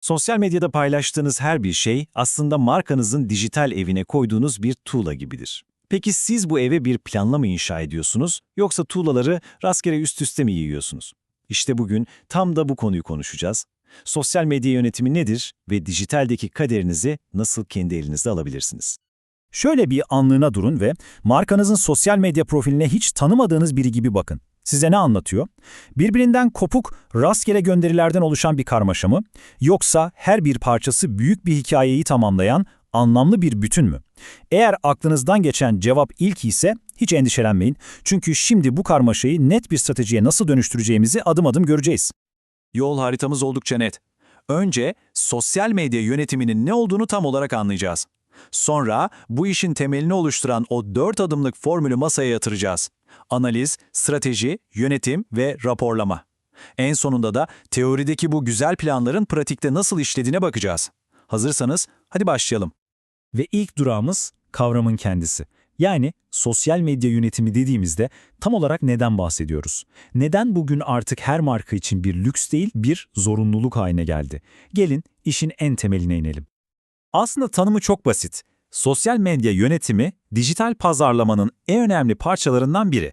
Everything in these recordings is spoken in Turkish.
Sosyal medyada paylaştığınız her bir şey aslında markanızın dijital evine koyduğunuz bir tuğla gibidir. Peki siz bu eve bir planla mı inşa ediyorsunuz yoksa tuğlaları rastgele üst üste mi yiyorsunuz? İşte bugün tam da bu konuyu konuşacağız. Sosyal medya yönetimi nedir ve dijitaldeki kaderinizi nasıl kendi elinizde alabilirsiniz? Şöyle bir anlığına durun ve markanızın sosyal medya profiline hiç tanımadığınız biri gibi bakın. Size ne anlatıyor? Birbirinden kopuk, rastgele gönderilerden oluşan bir karmaşa mı? Yoksa her bir parçası büyük bir hikayeyi tamamlayan anlamlı bir bütün mü? Eğer aklınızdan geçen cevap ilk ise hiç endişelenmeyin. Çünkü şimdi bu karmaşayı net bir stratejiye nasıl dönüştüreceğimizi adım adım göreceğiz. Yol haritamız oldukça net. Önce sosyal medya yönetiminin ne olduğunu tam olarak anlayacağız. Sonra bu işin temelini oluşturan o dört adımlık formülü masaya yatıracağız. Analiz, strateji, yönetim ve raporlama. En sonunda da teorideki bu güzel planların pratikte nasıl işlediğine bakacağız. Hazırsanız hadi başlayalım. Ve ilk durağımız kavramın kendisi. Yani sosyal medya yönetimi dediğimizde tam olarak neden bahsediyoruz? Neden bugün artık her marka için bir lüks değil bir zorunluluk haline geldi? Gelin işin en temeline inelim. Aslında tanımı çok basit. Sosyal medya yönetimi dijital pazarlamanın en önemli parçalarından biri.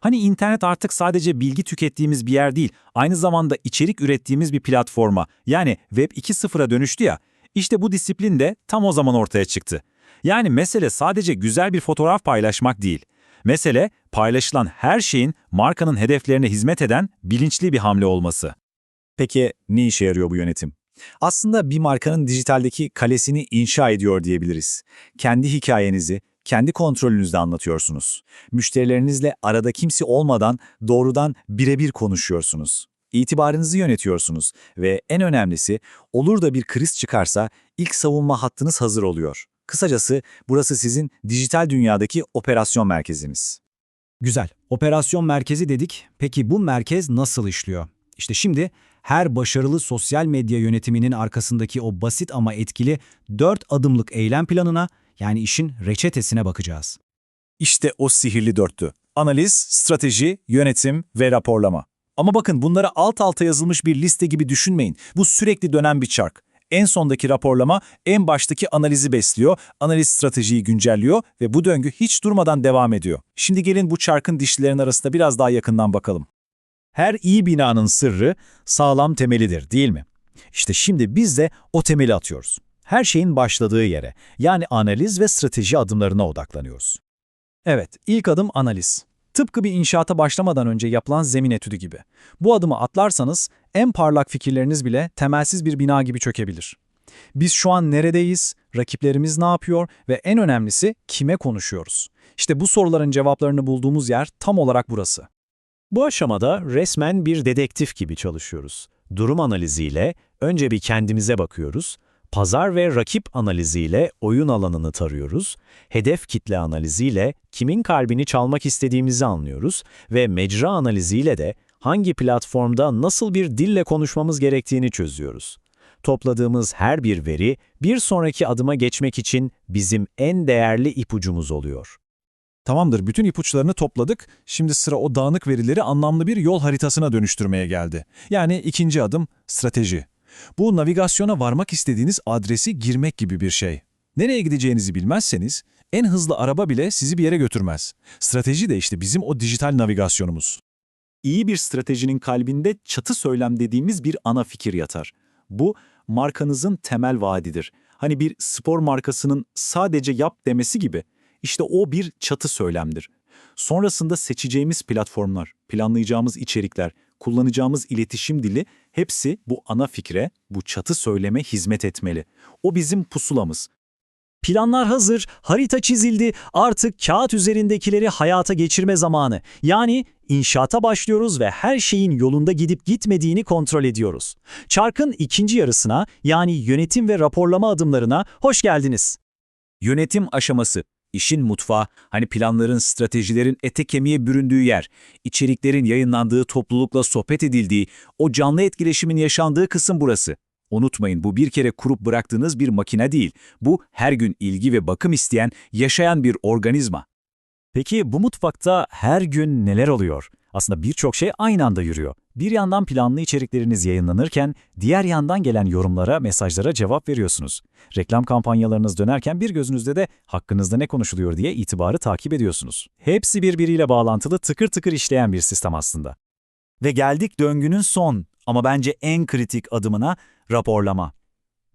Hani internet artık sadece bilgi tükettiğimiz bir yer değil, aynı zamanda içerik ürettiğimiz bir platforma, yani Web 2.0'a dönüştü ya. İşte bu disiplin de tam o zaman ortaya çıktı. Yani mesele sadece güzel bir fotoğraf paylaşmak değil. Mesele paylaşılan her şeyin markanın hedeflerine hizmet eden bilinçli bir hamle olması. Peki ne işe yarıyor bu yönetim? Aslında bir markanın dijitaldeki kalesini inşa ediyor diyebiliriz. Kendi hikayenizi, kendi kontrolünüzde anlatıyorsunuz. Müşterilerinizle arada kimse olmadan doğrudan birebir konuşuyorsunuz. İtibarınızı yönetiyorsunuz ve en önemlisi olur da bir kriz çıkarsa ilk savunma hattınız hazır oluyor. Kısacası burası sizin dijital dünyadaki operasyon merkeziniz. Güzel. Operasyon merkezi dedik. Peki bu merkez nasıl işliyor? İşte şimdi her başarılı sosyal medya yönetiminin arkasındaki o basit ama etkili 4 adımlık eylem planına yani işin reçetesine bakacağız. İşte o sihirli dörtlü. Analiz, strateji, yönetim ve raporlama. Ama bakın bunları alt alta yazılmış bir liste gibi düşünmeyin. Bu sürekli dönen bir çark. En sondaki raporlama en baştaki analizi besliyor, analiz stratejiyi güncelliyor ve bu döngü hiç durmadan devam ediyor. Şimdi gelin bu çarkın dişlilerin arasında biraz daha yakından bakalım. Her iyi binanın sırrı sağlam temelidir değil mi? İşte şimdi biz de o temeli atıyoruz. Her şeyin başladığı yere, yani analiz ve strateji adımlarına odaklanıyoruz. Evet, ilk adım analiz. Tıpkı bir inşaata başlamadan önce yapılan zemin etüdü gibi. Bu adımı atlarsanız en parlak fikirleriniz bile temelsiz bir bina gibi çökebilir. Biz şu an neredeyiz, rakiplerimiz ne yapıyor ve en önemlisi kime konuşuyoruz? İşte bu soruların cevaplarını bulduğumuz yer tam olarak burası. Bu aşamada resmen bir dedektif gibi çalışıyoruz. Durum analiziyle önce bir kendimize bakıyoruz, pazar ve rakip analiziyle oyun alanını tarıyoruz, hedef kitle analiziyle kimin kalbini çalmak istediğimizi anlıyoruz ve mecra analiziyle de hangi platformda nasıl bir dille konuşmamız gerektiğini çözüyoruz. Topladığımız her bir veri bir sonraki adıma geçmek için bizim en değerli ipucumuz oluyor. Tamamdır, bütün ipuçlarını topladık. Şimdi sıra o dağınık verileri anlamlı bir yol haritasına dönüştürmeye geldi. Yani ikinci adım strateji. Bu navigasyona varmak istediğiniz adresi girmek gibi bir şey. Nereye gideceğinizi bilmezseniz en hızlı araba bile sizi bir yere götürmez. Strateji de işte bizim o dijital navigasyonumuz. İyi bir stratejinin kalbinde çatı söylem dediğimiz bir ana fikir yatar. Bu markanızın temel vaadidir. Hani bir spor markasının sadece yap demesi gibi. İşte o bir çatı söylemdir. Sonrasında seçeceğimiz platformlar, planlayacağımız içerikler, kullanacağımız iletişim dili hepsi bu ana fikre, bu çatı söyleme hizmet etmeli. O bizim pusulamız. Planlar hazır, harita çizildi, artık kağıt üzerindekileri hayata geçirme zamanı. Yani inşaata başlıyoruz ve her şeyin yolunda gidip gitmediğini kontrol ediyoruz. Çarkın ikinci yarısına yani yönetim ve raporlama adımlarına hoş geldiniz. Yönetim aşaması, işin mutfağı, hani planların, stratejilerin ete kemiğe büründüğü yer, içeriklerin yayınlandığı, toplulukla sohbet edildiği, o canlı etkileşimin yaşandığı kısım burası. Unutmayın bu bir kere kurup bıraktığınız bir makine değil. Bu her gün ilgi ve bakım isteyen, yaşayan bir organizma. Peki bu mutfakta her gün neler oluyor? Aslında birçok şey aynı anda yürüyor. Bir yandan planlı içerikleriniz yayınlanırken, diğer yandan gelen yorumlara, mesajlara cevap veriyorsunuz. Reklam kampanyalarınız dönerken bir gözünüzde de hakkınızda ne konuşuluyor diye itibarı takip ediyorsunuz. Hepsi birbiriyle bağlantılı tıkır tıkır işleyen bir sistem aslında. Ve geldik döngünün son ama bence en kritik adımına raporlama.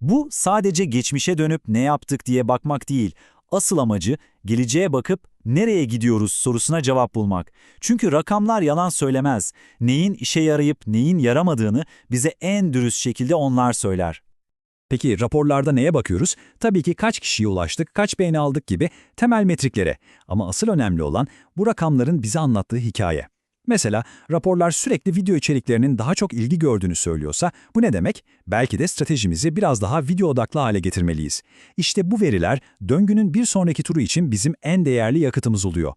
Bu sadece geçmişe dönüp ne yaptık diye bakmak değil. Asıl amacı geleceğe bakıp nereye gidiyoruz sorusuna cevap bulmak. Çünkü rakamlar yalan söylemez. Neyin işe yarayıp neyin yaramadığını bize en dürüst şekilde onlar söyler. Peki raporlarda neye bakıyoruz? Tabii ki kaç kişiye ulaştık, kaç beğeni aldık gibi temel metriklere. Ama asıl önemli olan bu rakamların bize anlattığı hikaye. Mesela raporlar sürekli video içeriklerinin daha çok ilgi gördüğünü söylüyorsa bu ne demek? Belki de stratejimizi biraz daha video odaklı hale getirmeliyiz. İşte bu veriler döngünün bir sonraki turu için bizim en değerli yakıtımız oluyor.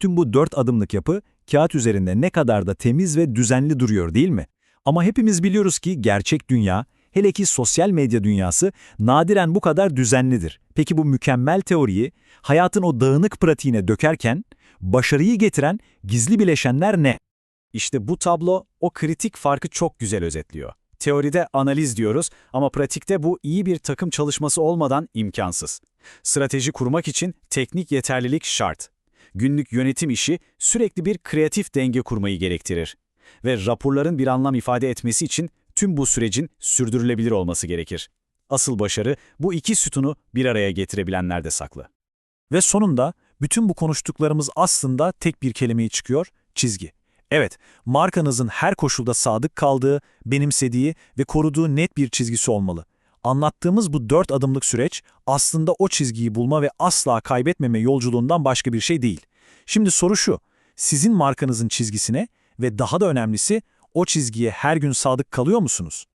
Tüm bu dört adımlık yapı kağıt üzerinde ne kadar da temiz ve düzenli duruyor değil mi? Ama hepimiz biliyoruz ki gerçek dünya, hele ki sosyal medya dünyası nadiren bu kadar düzenlidir. Peki bu mükemmel teoriyi hayatın o dağınık pratiğine dökerken başarıyı getiren gizli bileşenler ne? İşte bu tablo o kritik farkı çok güzel özetliyor. Teoride analiz diyoruz ama pratikte bu iyi bir takım çalışması olmadan imkansız. Strateji kurmak için teknik yeterlilik şart. Günlük yönetim işi sürekli bir kreatif denge kurmayı gerektirir. Ve raporların bir anlam ifade etmesi için tüm bu sürecin sürdürülebilir olması gerekir. Asıl başarı bu iki sütunu bir araya getirebilenlerde saklı. Ve sonunda bütün bu konuştuklarımız aslında tek bir kelimeyi çıkıyor, çizgi. Evet, markanızın her koşulda sadık kaldığı, benimsediği ve koruduğu net bir çizgisi olmalı. Anlattığımız bu dört adımlık süreç aslında o çizgiyi bulma ve asla kaybetmeme yolculuğundan başka bir şey değil. Şimdi soru şu, sizin markanızın çizgisine ve daha da önemlisi o çizgiye her gün sadık kalıyor musunuz?